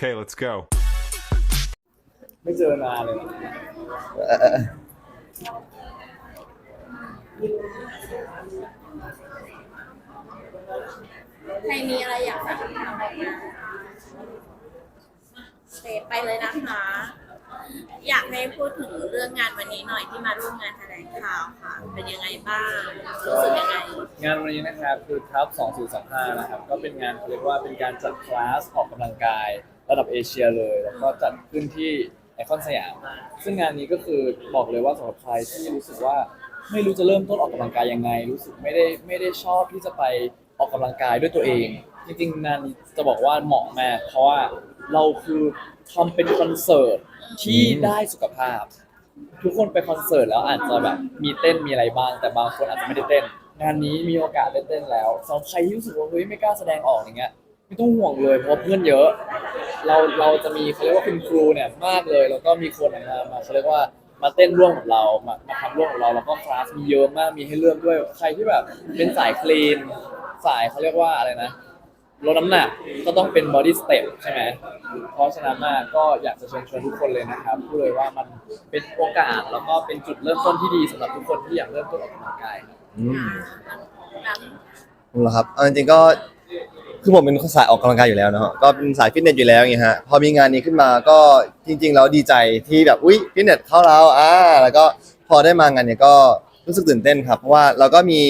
Okay, let's go. ไม่เจอนานเลยนะเอ่อเอ่อใครมีอะไรอยากฝากถามบอกมาเซฟไปเลยนะคะ อยากให้พูดถึงเรื่องงานวันนี้หน่อยที่มาร่วมงานแถลงข่าวค่ะ เป็นยังไงบ้างรู้สึกยังไงงานวันนี้นะครับคือทับ2025นะครับ ก็เป็นงานเขาเรียกว่าเป็นการจัดคลาสออกกำลังกาย ระดับเอเชียเลย แล้วก็จัดขึ้นที่ไอคอนสยาม ซึ่งงานนี้ก็คือบอกเลยว่าสำหรับใครที่รู้สึกว่าไม่รู้จะเริ่มต้นออกกำลังกายยังไง รู้สึกไม่ได้ไม่ได้ชอบที่จะไปออกกำลังกายด้วยตัวเอง จริงๆงานนี้จะบอกว่าเหมาะมากเพราะว่าเราคือทำเป็นคอนเสิร์ตที่ได้สุขภาพ ทุกคนไปคอนเสิร์ตแล้วอาจจะแบบมีเต้นมีอะไรบ้าง แต่บางคนอาจจะไม่ได้เต้น งานนี้มีโอกาสได้เต้นแล้วสำหรับใครที่รู้สึกว่าเฮ้ยไม่กล้าแสดงออกอย่างเงี้ย ไม่ต้องห่วงเลยเพราะว่าเพื่อนเยอะ เราเราจะมีเขาเรียกว่าคุณครูเนี่ยมากเลย แล้วก็มีคนมามาเขาเรียกว่ามาเต้นร่วมกับเรามามาทำร่วมกับเราแล้วก็คลาสมีเยอะมากมีให้เลือกด้วยใครที่แบบเป็นสายคลีน สายเขาเรียกว่าอะไรนะลดน้ำหนักก็ต้องเป็นบอดี้สเต็ปใช่ไหมเพราะฉะนั้นน่ะก็อยากจะเชิญชวนทุกคนเลยนะครับพูดเลยว่ามันเป็นโอกาสแล้วก็เป็นจุดเริ่มต้นที่ดีสำหรับทุกคนที่อยากเริ่มต้นออกกำลังกายครับอืมอ่าผมเหรอครับเอาจริงๆก็ คือผมเป็นคนสายออกกำลังกายอยู่แล้วเนาะก็เป็นสายฟิตเนสอยู่แล้วอย่างนี้ฮะพอมีงานนี้ขึ้นมาก็จริงๆแล้วดีใจที่แบบอุ้ยฟิตเนสเข้าแล้วอ่าแล้วก็พอได้มางานเนี้ยก็รู้สึกตื่นเต้นครับเพราะว่าเราก็มี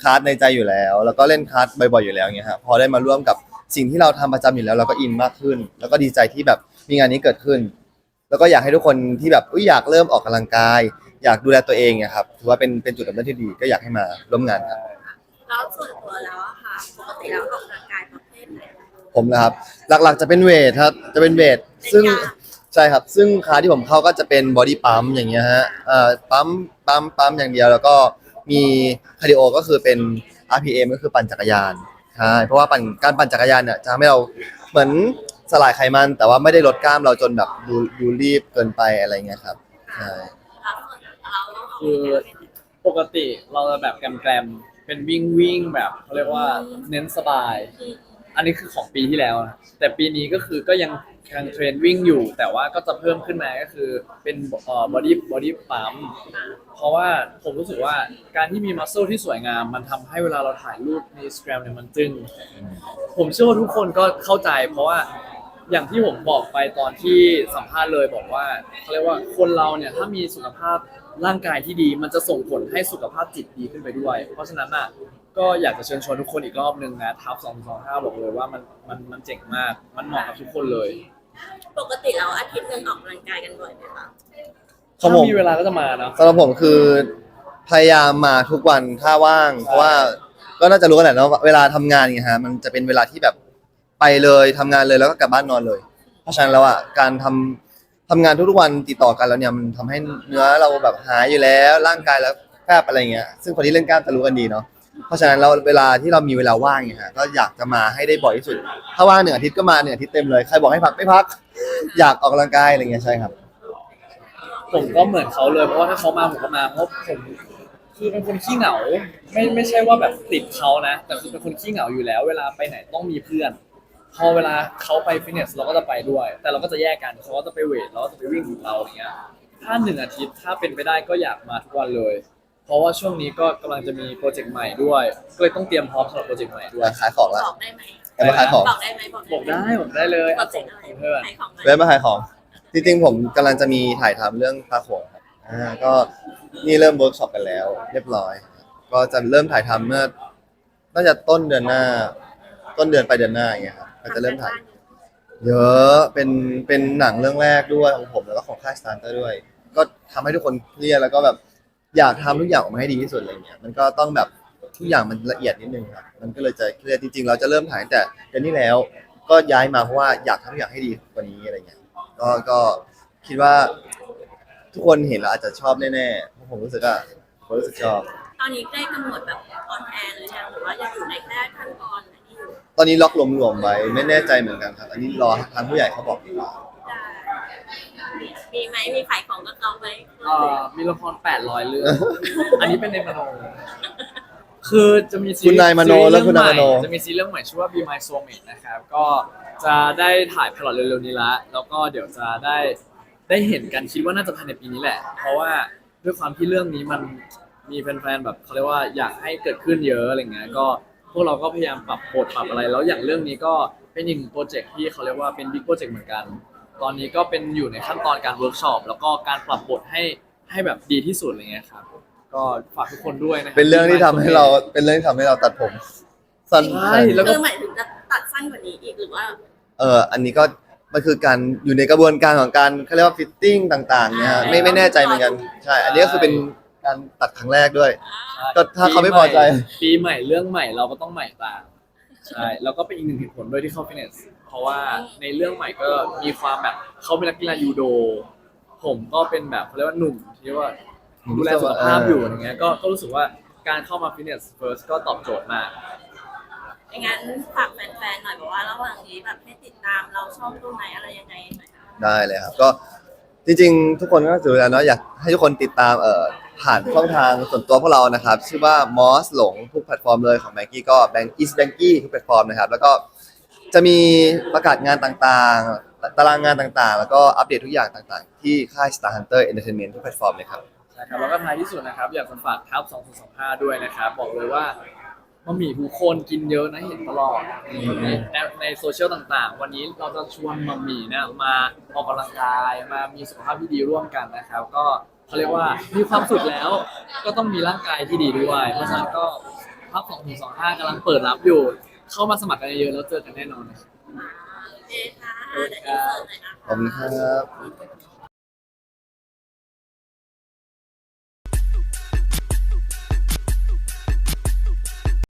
คลาสในใจอยู่แล้ว แล้วก็เล่นคลาสบ่อยๆอยู่แล้วอย่างเงี้ยฮะพอได้มาร่วมกับสิ่งที่เราทำประจำอยู่แล้ว เราก็อินมากขึ้น แล้วก็ดีใจที่แบบมีงานนี้เกิดขึ้น แล้วก็อยากให้ทุกคนที่แบบอุ้ยอยากเริ่มออกกำลังกาย อยากดูแลตัวเองเนี่ยครับถือว่าเป็นเป็นจุดเริ่มต้นที่ดีก็อยากให้มาร่วมงานครับ แล้วส่วนตัวแล้วอะค่ะปกติแล้วออกกำลังกายประเภทไหนผมนะครับ หลักๆจะเป็นเวทครับ จะเป็นเวท ซึ่งใช่ครับ ซึ่งคลาสที่ผมเข้าก็จะเป็นบอดี้ปั๊มอย่างเงี้ยฮะเอ่อปั๊ม ปั๊ม ปั๊มอย่างเดียว แล้วก็มีคาร์ดิโอก็คือเป็น RPM ก็คือปั่นจักรยาน ใช่ เพราะว่าปั่น การปั่นจักรยานเนี่ยจะทำให้เราเหมือนสลายไขมัน แต่ว่าไม่ได้ลดกล้ามเราจนแบบดูดูรีบเกินไปอะไรเงี้ยครับ ใช่ แล้วส่วนเราเราออกคือกำลังกายประเภทไหน ปกติเราจะแบบแกรมๆ เป็นวิ่งวิ่งแบบเขาเรียกว่าเน้นสบายอืมอันนี้คือของปีที่แล้วนะแต่ปีนี้ก็คือก็ยังยังเทรนวิ่งอยู่ แต่ว่าก็จะเพิ่มขึ้นมาก็คือเป็นเอ่อบอดี้บอดี้ปั๊มเพราะว่าผมรู้สึกว่าการที่มีมัสเซลที่สวยงาม มันทำให้เวลาเราถ่ายรูปใน Instagram เนี่ยมันจึง ผมเชื่อว่าทุกคนก็เข้าใจ เพราะว่าอย่างที่ผมบอกไปตอนที่สัมภาษณ์เลยบอกว่าเขาเรียกว่าคนเราเนี่ยถ้ามีสุขภาพ ร่างกายที่ดีมันจะส่งผลให้สุขภาพจิตดีขึ้นไปด้วย เพราะฉะนั้นอะก็อยากจะเชิญชวนทุกคนอีกรอบหนึ่งนะทับ2 2 5บอกเลยว่ามันมันมันเจ๋งมากมันเหมาะกับทุกคนเลย ปกติเราอาทิตย์หนึ่งออกกำลังกายกันบ่อยไหมคะครับถ้าผมมีเวลาก็จะมาเนาะสำหรับผมคือพยายามมาทุกวันถ้าว่าง เพราะว่าก็น่าจะรู้กันแหละเนาะเวลาทำงานอย่างเงี้ยฮะมันจะเป็นเวลาที่แบบไปเลยทำงานเลยแล้วก็กลับบ้านนอนเลย เพราะฉะนั้นแล้วอะการทำ ทำงานทุกๆวันติดต่อกันแล้วเนี่ยมันทำให้เนื้อเราแบบหายอยู่แล้ว ร่างกายแล้วแฟบอะไรเงี้ยซึ่งคนที่เล่นกล้ามจะรู้กันดีเนาะเพราะฉะนั้นเราเวลาที่เรามีเวลาว่างเนี่ยฮะก็อยากจะมาให้ได้บ่อยที่สุด ถ้าว่างหนึ่งอาทิตย์ก็มาหนึ่งอาทิตย์เต็มเลยใครบอกให้พักไม่พัก อยากออกกำลังกายอะไรเงี้ยใช่ครับ ผมก็เหมือนเขาเลยเพราะว่าถ้าเขามาผมก็มาเพราะผมคือเป็นคนขี้เหงา ไม่ไม่ใช่ว่าแบบติดเขานะ แต่คือเป็นคนขี้เหงาอยู่แล้ว เวลาไปไหนต้องมีเพื่อน พอเวลาเขาไปฟิตเนสเราก็จะไปด้วย แต่เราก็จะแยกกันเขาก็จะไปเวทเราก็จะไปวิ่งของเราอย่างเงี้ยถ้าหนึ่งอาทิตย์ถ้าเป็นไปได้ก็อยากมาทุกวันเลย เพราะว่าช่วงนี้ก็กำลังจะมีโปรเจกต์ใหม่ด้วยก็เลยต้องเตรียมพร้อมสำหรับโปรเจกต์ใหม่ด้วยขายของบละอกได้ไหมแต่มาขายของบอกได้ไหมบอกบอกได้บอกได้เลยโปรอะเจส่กงต์อะไรของเพื่อนขายของไหมเว็บมาขายของ จริงๆผมกำลังจะมีถ่ายทำเรื่องพระโขงครับอ่าก็นี่เริ่มเวิร์กช็อปกันแล้ว เรียบร้อย ก็จะเริ่มถ่ายทำเมื่อน่าจะต้นเดือนหน้า ต้นเดือนไปลายเดือนหน้าอย่างเงี้ยครับ ก็จะเริ่มถ่ายเยอะเป็นเป็นหนังเรื่องแรกด้วยของผมแล้วก็ของค่ายสตาร์เตอร์ด้วย ก็ทำให้ทุกคนเครียดแล้วก็แบบอยากทำทุกอย่างออกมาให้ดีที่สุดอะไรเงี้ยมันก็ต้องแบบทุกอย่างมันละเอียดนิดนึงครับมันก็เลยจะเครียดจริง ๆ เราจะเริ่มถ่ายตั้งแต่เดือนนี้แล้ว ก็ย้ายมาเพราะว่าอยากทำทุกอย่างให้ดีกว่านี้อะไรเงี้ยก็ก็คิดว่า ทุกคนเห็นแล้วอาจจะชอบแน่ๆเพราะผมรู้สึกว่าผมรู้สึกชอบ ตอนนี้ใกล้กำหนดแบบออนแอร์หรือยังหรือว่ายังอยู่ในแค่ขั้นตอนอะไรนี่อยู่ ตอนนี้ล็อกรวมๆไว้ไม่แน่ใจเหมือนกันครับ อันนี้รอทางผู้ใหญ่เขาบอกดีกว่าได้มีไหมมีขายของกับเขาไหมเอ่อมีละคร800 เรื่อง อันนี้เป็นในมโน คือจะมีซีคุณนายมโนซีรีส์และคุณนายมโน เรื่องใหจะมีซีรีส์เรื่องใหม่ชื่อว่า Be My Soulmate นะครับ ก็จะได้ถ่ายพลอตเร็วๆนี้ละ แล้วก็เดี๋ยวจะได้ได้เห็นกันคิดว่าน่าจะภายในปีนี้แหละ เพราะว่าด้วยความที่เรื่องนี้มันมีแฟนๆแบบเขาเรียกว่าอยากให้เกิดขึ้นเยอะอะไรเงี้ย ก็พ วกเราก็พยายามปรับบทปรับอะไร แล้วอย่างเรื่องนี้ก็เป็นอีกหนึ่งโปรเจกต์ที่เขาเรียกว่าเป็นบิ๊กโปรเจกต์เหมือนกัน ตอนนี้ก็เป็นอยู่ในขั้นตอนการเวิร์กช็อปแล้วก็การปรับบทให้ให้แบบดีที่สุดอะไรเงี้ยครับ ก็ฝากทุกคนด้วยนะคบเป็นเรื่องที่ทำให้เราเป็นเรื่องที่ทำให้เราตัดผมสั้นใช่แล้วก็ คือหมายถึงจะตัดสั้นกว่านี้อีกหรือว่า เอออันนี้ก็มันคือการอยู่ในกระบวนการของการเขาเรียกว่าฟิตติ้งต่าง ๆเนี่ยฮะไม่ไม่แน่ใจเหมือนกันใช่ อันนี้ก็คือเป็น การตัดครั้งแรกด้วย ก็ถ้าเขาไม่พอใจ ปีใหม่เรื่องใหม่เราก็ต้องใหม่ตามใช่แล้วก็เป็นอีกหนึ่งเหตุผลด้วยที่เข้าฟิตเนสเพราะว่าในเรื่องใหม่ก็มีความแบบเขาเป็นนักกีฬายูโด ผมก็เป็นแบบเขาเรียกว่าหนุ่มที่ว่าดูแลสุขภาพอยู่อย่างเงี้ยก็ก็รู้สึกว่าการเข้ามาฟิตเนสเฟิร์สก็ตอบโจทย์มากงั้นฝากแฟนๆหน่อยบอกว่าระหว่างนี้แบบให้ติดตามเราช่องตรงไหนอะไรยังไงหน่อยค่ะได้เลยครับก็จริงๆ ทุกคนก็ถือแล้วเนาะอยากให้ทุกคนติดตามเอ่อ ผ่านช่องทางส่วนตัวพวกเรานะครับ ชื่อว่ามอสหลงทุกแพลตฟอร์มเลยของแบงกี้ก็แบงกี้แบงกี้ทุกแพลตฟอร์มนะครับ แล้วก็จะมีประกาศงานต่างๆ ตารางงานต่างๆ แล้วก็อัปเดตทุกอย่างต่างๆ ที่ค่าย Star Hunter Entertainment ทุกแพลตฟอร์มเลยครับใช่ครับแล้วก็ท้ายที่สุดนะครับ อยากจะฝากทับ2025 ด้วยนะครับ บอกเลยว่าบะหมี่ทุกคนกินเยอะนะเห็นตลอดในในโซเชียลต่างๆ วันนี้เราจะชวนบะหมี่เนี่ยมาออกกำลังกายมามีสุขภาพที่ดีร่วมกันนะครับ ก็ เขาเรียกว่ามีความสุขแล้ว ก็ต้องมีร่างกายที่ดีด้วย เพราะฉะนั้นก็ทับ2025กำลังเปิดรับอยู่ เข้ามาสมัครกันเยอะๆแล้วเจอกันแน่นอนนะครับ โอเคค่ะเดี๋ยวอินเสิร์ตหน่อยนะคะขอบคุณครับ